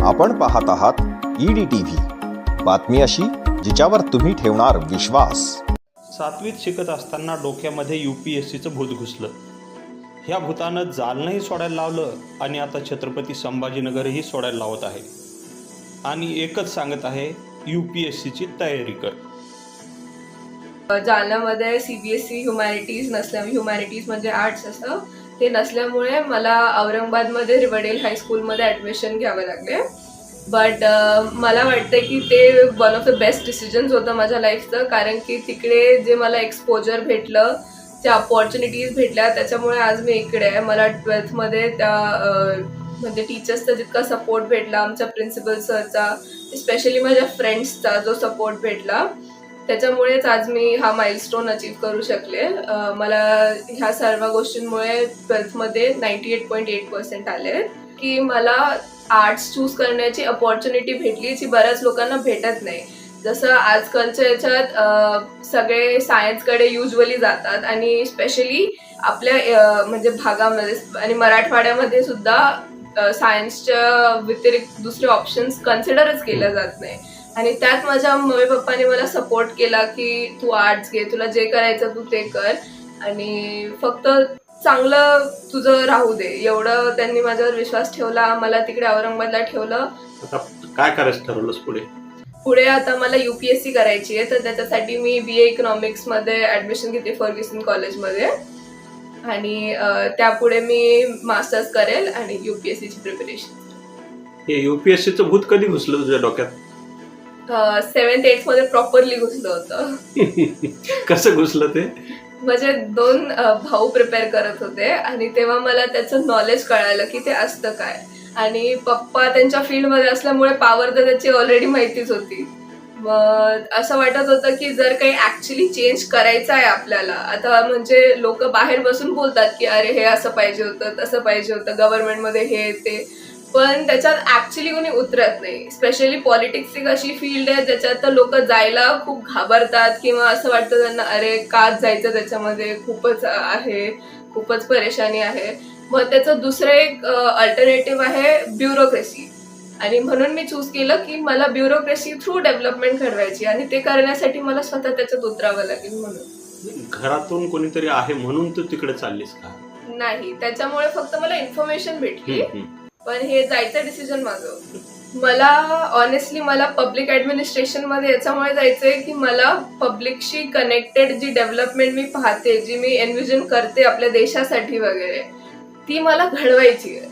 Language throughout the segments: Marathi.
आपण पाहत आहात ईडी टीव्ही बातमी अशी जिच्यावर तुम्ही ठेवणार विश्वास. सातवीत शिकत असताना डोक्यामध्ये यू पी एस सीचं भूत घुसलं. ह्या भूतानं जालनंही सोडायला लावलं आणि आता छत्रपती संभाजीनगरही सोडायला लावत आहे. आणि एकच सांगत आहे यू पी एस सीची तयारी कर. जालन्यामध्ये C B S C humanities नसल्या ह्युमॅनिटीज म्हणजे आर्ट्स असं ते नसल्यामुळे मला औरंगाबादमध्ये रिवडेल हायस्कूलमध्ये ॲडमिशन घ्यावं लागले. बट मला वाटतं की ते one of the best decisions होतं माझ्या लाईफचं कारण की तिकडे जे मला एक्सपोजर भेटलं ज्या अपॉर्च्युनिटीज भेटल्या त्याच्यामुळे आज मी इकडे आहे. मला ट्वेल्थमध्ये त्या म्हणजे टीचर्सचा जितका सपोर्ट भेटला आमच्या प्रिन्सिपल सरचा स्पेशली माझ्या फ्रेंड्सचा जो सपोर्ट भेटला त्याच्यामुळेच आज मी हा माइलस्टोन अचीव करू शकले. मला ह्या सर्व गोष्टींमुळे ट्वेल्थमध्ये ninety eight point eight percent आले. की मला आर्ट्स चूज करण्याची अपॉर्च्युनिटी भेटली जी बऱ्याच लोकांना भेटत नाही. जसं आजकालच्या याच्यात सगळे सायन्सकडे युजली जातात आणि स्पेशली आपल्या म्हणजे भागामध्ये आणि मराठवाड्यामध्ये सुद्धा सायन्सच्या व्यतिरिक्त दुसरे ऑप्शन्स कन्सिडरच केल्या जात नाही. आणि त्यात माझ्या मम्मी पप्पाने मला सपोर्ट केला की तू आर्ट्स घे तुला जे करायचं तू ते कर. आणि फक्त चांगलं तुझं राहू दे. एवढं त्यांनी माझ्यावर विश्वास ठेवला मला तिकडे औरंगाबादला ठेवलं. आता काय करायचं ठरवलंस पुढे? पुढे आता मला युपीएससी करायची आहे तर त्याच्यासाठी मी बी ए इकॉनॉमिक्समध्ये ॲडमिशन घेते फर्ग्युसन कॉलेजमध्ये आणि त्यापुढे मी मास्टर्स करेल आणि युपीएससीची प्रिपरेशन हे यू पी एस सीचं भूत कधी घुसलं तुझ्या डोक्यात? सेवन्थ एटमध्ये प्रॉपरली घुसलं होतं. कसं घुसलं ते? माझे दोन भाऊ प्रिपेअर करत होते आणि तेव्हा मला त्याचं नॉलेज कळालं की ते असतं काय. आणि पप्पा त्यांच्या फील्डमध्ये असल्यामुळे पॉवर तर त्याची ऑलरेडी माहितीच होती. मग असं वाटत होतं की जर काही ऍक्च्युली चेंज करायचं आहे आपल्याला आता म्हणजे लोक बाहेर बसून बोलतात की अरे हे असं पाहिजे होतं तसं पाहिजे होतं गव्हर्नमेंटमध्ये हे ते. पण त्याच्यात ऍक्च्युली कोणी उतरत नाही. स्पेशली पॉलिटिक्स एक अशी फील्ड आहे ज्याच्यात लोक जायला खूप घाबरतात किंवा असं वाटतं त्यांना अरे का जायचं त्याच्यामध्ये? खूपच आहे खूपच परेशानी आहे. मग त्याचं दुसरं एक अल्टरनेटिव्ह आहे ब्युरोक्रेसी आणि म्हणून मी चूज केलं की मला ब्युरोक्रेसी थ्रू डेव्हलपमेंट घडवायची आणि ते करण्यासाठी मला स्वतः त्याच्यात उतरावं लागेल म्हणून. घरातून कोणीतरी आहे म्हणून तू तिकडे चाललीस का? नाही त्याच्यामुळे फक्त मला इन्फॉर्मेशन भेटली. पण हे जायचं डिसिजन माझं मला ऑनेस्टली मला पब्लिक ऍडमिनिस्ट्रेशनमध्ये याच्यामुळे जायचंय की मला पब्लिकशी कनेक्टेड जी डेव्हलपमेंट मी पाहते जी मी एनविजन करते आपल्या देशासाठी वगैरे ती मला घडवायची आहे.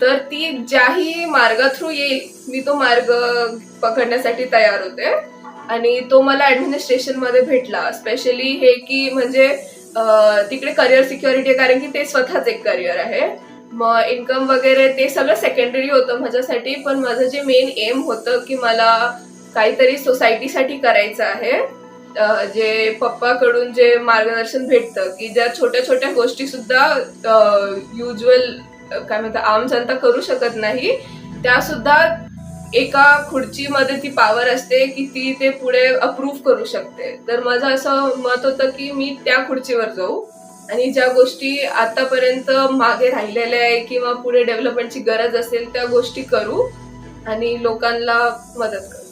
तर ती ज्याही मार्गा थ्रू येईल मी तो मार्ग पकडण्यासाठी तयार होते. आणि तो मला ऍडमिनिस्ट्रेशनमध्ये भेटला. स्पेशली हे की म्हणजे तिकडे करिअर सिक्युरिटी आहे कारण की ते स्वतःच एक करिअर आहे. मग इन्कम वगैरे ते सगळं सेकंडरी होतं माझ्यासाठी पण माझं जे मेन एम होतं की मला काहीतरी सोसायटीसाठी करायचं आहे जे पप्पाकडून जे मार्गदर्शन भेटतं की ज्या छोट्या छोट्या गोष्टी सुद्धा युजल काय म्हणतात आम जनता करू शकत नाही त्या सुद्धा एका खुर्चीमध्ये ती पॉवर असते की ती ते पुढे अप्रूव्ह करू शकते. तर माझं असं मत होतं की मी त्या खुर्चीवर जाऊ. आणि ज्या गोष्टी आतापर्यंत मागे राहिलेल्या आहे किंवा पुढे डेव्हलपमेंटची गरज असेल त्या गोष्टी करू आणि लोकांना मदत करू.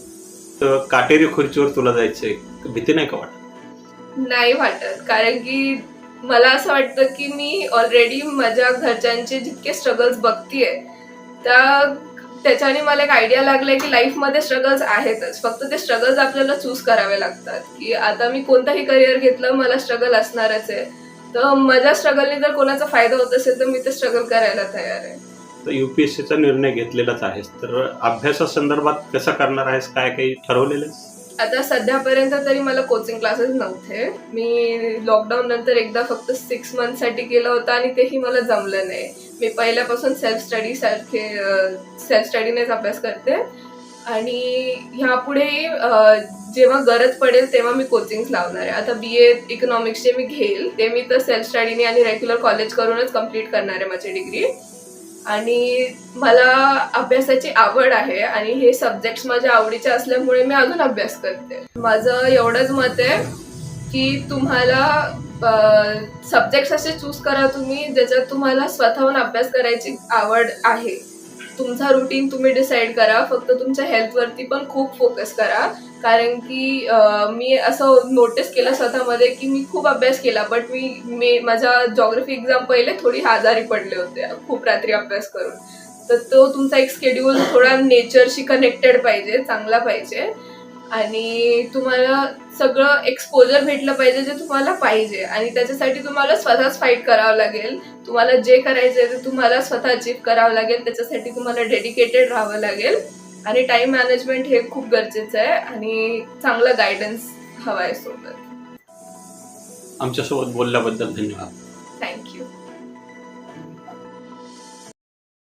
तर काटेरी खुर्चीवर तुला जायचंय. भीती नाही का वाटत? नाही वाटत. कारण की मला असं वाटतं की मी ऑलरेडी माझ्या घरच्यांचे जितके स्ट्रगल्स बघतीये त्या त्याच्याने मला एक आयडिया लागलाय की लाईफमध्ये स्ट्रगल्स आहेतच. फक्त ते स्ट्रगल्स आपल्याला चूज करावे लागतात. की आता मी कोणताही करिअर घेतलं मला स्ट्रगल असणारच आहे. तर माझ्या स्ट्रगलने जर कोणाचा फायदा होत असेल तर मी ते स्ट्रगल करायला तयार आहे. तर युपीएससीचा निर्णय घेतलेलाच आहेस. तर अभ्यासासंदर्भात कसं करणार आहेस? काय काही ठरवलेलं आहेस? आता सध्यापर्यंत तरी मला कोचिंग क्लासेस नव्हते. मी लॉकडाऊन नंतर एकदा फक्त सिक्स मंथसाठी केलं होतं आणि तेही मला जमलं नाही. मी पहिल्यापासून सेल्फ स्टडी सारखे सेल्फ स्टडीनेच अभ्यास करते. आणि ह्यापुढे जेव्हा गरज पडेल तेव्हा मी कोचिंग लावणार आहे. आता बी ए इकॉनॉमिक्सचे मी घेईल ते मी तर सेल्फ स्टडीने आणि रेग्युलर कॉलेज करूनच कंप्लीट करणार आहे माझी डिग्री आणि मला अभ्यासाची आवड आहे आणि हे सब्जेक्ट्स माझ्या आवडीचे असल्यामुळे मी अजून अभ्यास करते. माझं एवढंच मत आहे की तुम्हाला सब्जेक्ट्स असे चूज करा तुम्ही ज्याच्यात तुम्हाला स्वतःहून अभ्यास करायची आवड आहे. तुमचा रुटीन तुम्ही डिसाईड करा. फक्त तुमच्या हेल्थवरती पण खूप फोकस करा. कारण की मी असं नोटीस केलं स्वतःमध्ये की मी खूप अभ्यास केला. बट मी मी माझ्या जॉग्रफी एक्झाम पहिले थोडी आजारी पडले होते. खूप रात्री अभ्यास करून. तर तो तुमचा एक स्केड्यूल थोडा नेचरशी कनेक्टेड पाहिजे चांगला पाहिजे. आणि तुम्हाला सगळं एक्सपोजर भेटलं पाहिजे जे तुम्हाला पाहिजे. आणि त्याच्यासाठी तुम्हाला स्वतःच फाईट करावं लागेल. तुम्हाला जे करायचं ते तुम्हाला स्वतः अचीव करावं लागेल. त्याच्यासाठी तुम्हाला डेडिकेटेड राहावं लागेल. आणि टाइम मॅनेजमेंट हे खूप गरजेचं आहे आणि चांगला गायडन्स हवा आहे सोबत. आमच्यासोबत बोलल्याबद्दल धन्यवाद. थँक्यू